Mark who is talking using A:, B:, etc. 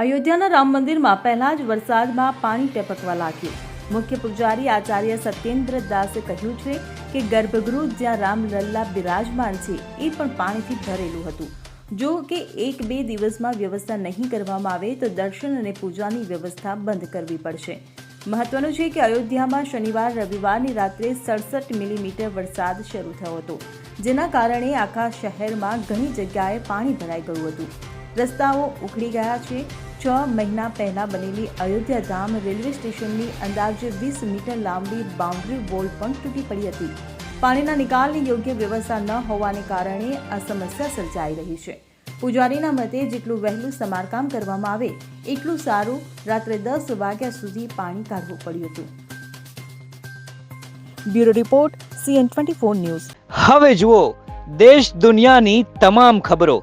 A: અયોધ્યાના રામ મંદિરમાં પહેલા જ વરસાદમાં પાણી ટપકવા લાગ્યું. મુખ્ય પૂજારી આચાર્ય સત્યેન્દ્ર દાસે કહ્યું છે કે ગર્ભગૃહ જ્યાં રામલલ્લા બિરાજમાન છે, એ પણ પાણીથી ભરેલું હતું. જો કે એક બે દિવસમાં વ્યવસ્થા નહીં કરવામાં આવે તો દર્શન અને પૂજાની વ્યવસ્થા બંધ કરવી પડશે. મહત્વનું છે કે અયોધ્યામાં શનિવાર, રવિવારની રાત્રે સડસઠ મિલીમીટર વરસાદ શરૂ થયો હતો, જેના કારણે આખા શહેરમાં ઘણી જગ્યાએ પાણી ભરાઈ ગયું હતું. રસ્તાઓ ઉખડી ગયા છે. છ મહિના પહેલા બનેલી અયોધ્યા ધામ રેલવે સ્ટેશનની અંદાજે વીસ મીટર લાંબી બાઉન્ડ્રી વોલ પણ તૂટી પડી હતી. પાણીના નિકાલની યોગ્ય વ્યવસ્થા ન હોવાને કારણે આ સમસ્યા સર્જાઈ રહી છે. પૂજારીના મતે જેટલું વહેલું સમારકામ કરવામાં આવે, એટલું સારું રાત્રે દસ વાગ્યા સુધી પાણી કાઢવું પડ્યું હતું. Bureau report, CN twenty news.
B: હવે જુઓ, દેશ દુનિયાની તમામ ખબરો.